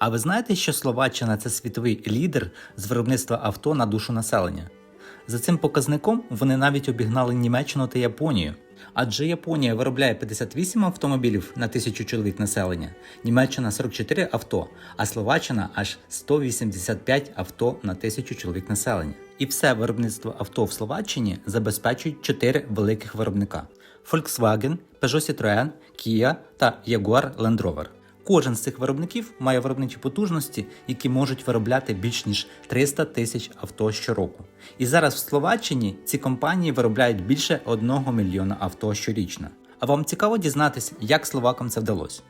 А ви знаєте, що Словаччина це світовий лідер з виробництва авто на душу населення? За цим показником вони навіть обігнали Німеччину та Японію. Адже Японія виробляє 58 автомобілів на тисячу чоловік населення, Німеччина 44 авто, а Словаччина аж 185 авто на тисячу чоловік населення. І все виробництво авто в Словаччині забезпечують 4 великих виробника: Volkswagen, Peugeot Citroën, Kia та Jaguar Land Rover. Кожен з цих виробників має виробничі потужності, які можуть виробляти більш ніж 300 тисяч авто щороку. І зараз в Словаччині ці компанії виробляють більше 1 мільйона авто щорічно. А вам цікаво дізнатися, як словакам це вдалося?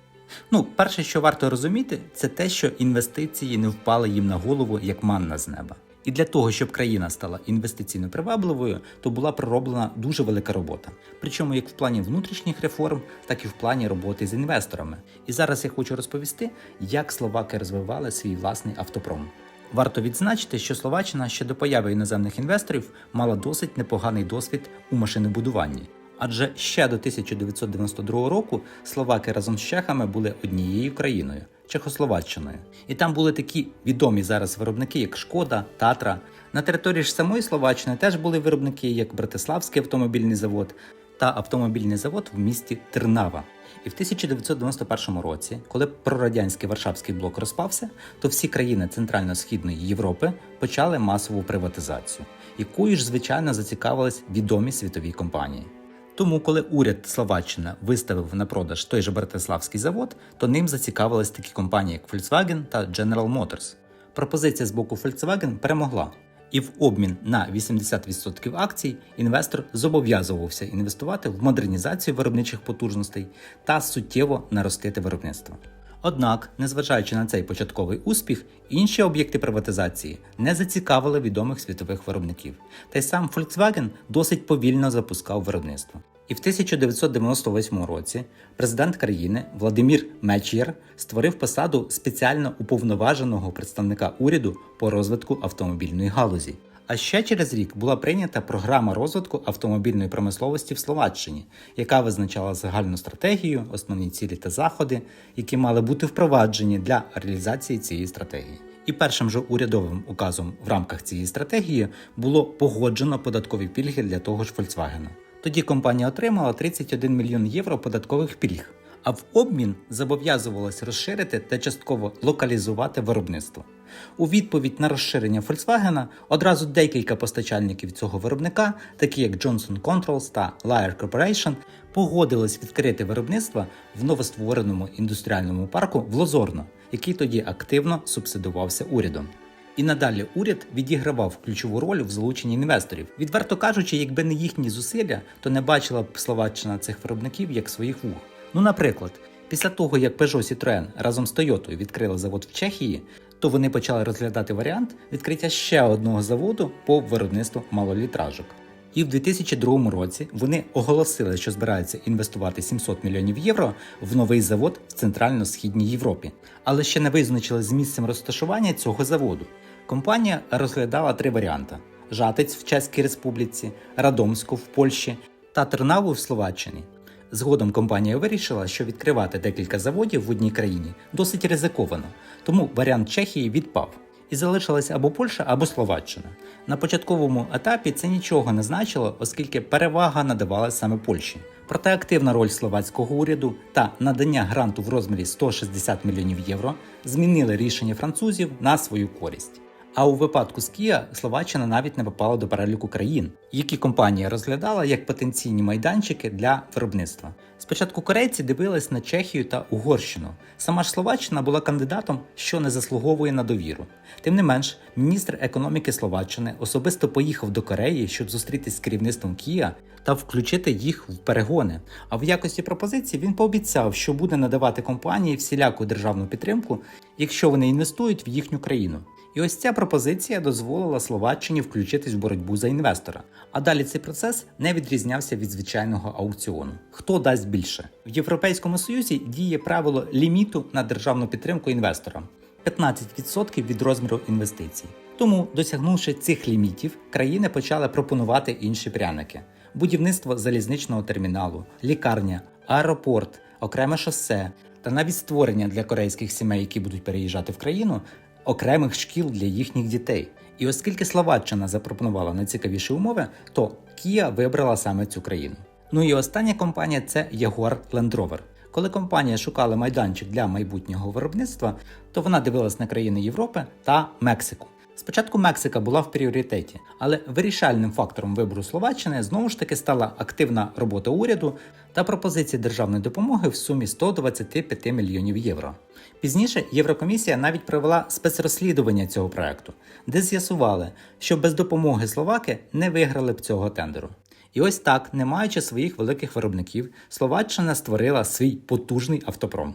Ну, перше, що варто розуміти, це те, що інвестиції не впали їм на голову як манна з неба. І для того, щоб країна стала інвестиційно привабливою, то була пророблена дуже велика робота. Причому як в плані внутрішніх реформ, так і в плані роботи з інвесторами. І зараз я хочу розповісти, як словаки розвивали свій власний автопром. Варто відзначити, що Словаччина ще до появи іноземних інвесторів мала досить непоганий досвід у машинобудуванні. Адже ще до 1992 року словаки разом з чехами були однією країною Чехословаччиною. І там були такі відомі зараз виробники, як Шкода, Татра. На території ж самої Словаччини теж були виробники, як Братиславський автомобільний завод та автомобільний завод в місті Тернава. І в 1991 році, коли прорадянський Варшавський блок розпався, то всі країни Центрально-Східної Європи почали масову приватизацію, якою ж звичайно зацікавились відомі світові компанії. Тому, коли уряд Словаччини виставив на продаж той же Братиславський завод, то ним зацікавились такі компанії, як Volkswagen та General Motors. Пропозиція з боку Volkswagen перемогла, і в обмін на 80% акцій інвестор зобов'язувався інвестувати в модернізацію виробничих потужностей та суттєво наростити виробництво. Однак, незважаючи на цей початковий успіх, інші об'єкти приватизації не зацікавили відомих світових виробників, та й сам Volkswagen досить повільно запускав виробництво. І в 1998 році президент країни Владимир Мечєр створив посаду спеціально уповноваженого представника уряду по розвитку автомобільної галузі. А ще через рік була прийнята програма розвитку автомобільної промисловості в Словаччині, яка визначала загальну стратегію, основні цілі та заходи, які мали бути впроваджені для реалізації цієї стратегії. І першим же урядовим указом в рамках цієї стратегії було погоджено податкові пільги для того ж Volkswagen. Тоді компанія отримала 31 мільйон євро податкових пільг, а в обмін зобов'язувалась розширити та частково локалізувати виробництво. У відповідь на розширення Volkswagen одразу декілька постачальників цього виробника, такі як Johnson Controls та Liar Corporation, погодились відкрити виробництво в новоствореному індустріальному парку в Лозорно, який тоді активно субсидувався урядом. І надалі уряд відігравав ключову роль в залученні інвесторів. Відверто кажучи, якби не їхні зусилля, то не бачила б Словаччина цих виробників як своїх вух. Ну, наприклад, після того як Peugeot Citroën разом з Toyota відкрили завод в Чехії, то вони почали розглядати варіант відкриття ще одного заводу по виробництву малолітражок. І в 2002 році вони оголосили, що збираються інвестувати 700 мільйонів євро в новий завод в центрально-східній Європі, але ще не визначили з місцем розташування цього заводу. Компанія розглядала три варіанти: Жатець в Чеській Республіці, Радомську в Польщі та Тернаву в Словаччині. Згодом компанія вирішила, що відкривати декілька заводів в одній країні досить ризиковано, тому варіант Чехії відпав. І залишилась або Польща, або Словаччина. На початковому етапі це нічого не значило, оскільки перевага надавалася саме Польщі. Проте активна роль словацького уряду та надання гранту в розмірі 160 мільйонів євро змінили рішення французів на свою користь. А у випадку з Kia Словаччина навіть не попала до переліку країн, які компанія розглядала як потенційні майданчики для виробництва. Спочатку корейці дивились на Чехію та Угорщину. Сама ж Словаччина була кандидатом, що не заслуговує на довіру. Тим не менш, міністр економіки Словаччини особисто поїхав до Кореї, щоб зустрітись з керівництвом Kia та включити їх в перегони. А в якості пропозиції він пообіцяв, що буде надавати компанії всіляку державну підтримку, якщо вони інвестують в їхню країну. І ось ця пропозиція дозволила Словаччині включитись в боротьбу за інвестора. А далі цей процес не відрізнявся від звичайного аукціону. Хто дасть більше? В Європейському Союзі діє правило ліміту на державну підтримку інвесторам 15% від розміру інвестицій. Тому, досягнувши цих лімітів, країни почали пропонувати інші пряники: будівництво залізничного терміналу, лікарня, аеропорт, окреме шосе, та навіть створення для корейських сімей, які будуть переїжджати в країну, окремих шкіл для їхніх дітей. І оскільки Словаччина запропонувала найцікавіші умови, то Kia вибрала саме цю країну. Ну і остання компанія це Jaguar Land Rover. Коли компанія шукала майданчик для майбутнього виробництва, то вона дивилась на країни Європи та Мексику. Спочатку Мексика була в пріоритеті, але вирішальним фактором вибору Словаччини знову ж таки стала активна робота уряду та пропозиції державної допомоги в сумі 125 мільйонів євро. Пізніше Єврокомісія навіть провела спецрозслідування цього проекту, де з'ясували, що без допомоги словаки не виграли б цього тендеру. І ось так, не маючи своїх великих виробників, Словаччина створила свій потужний автопром.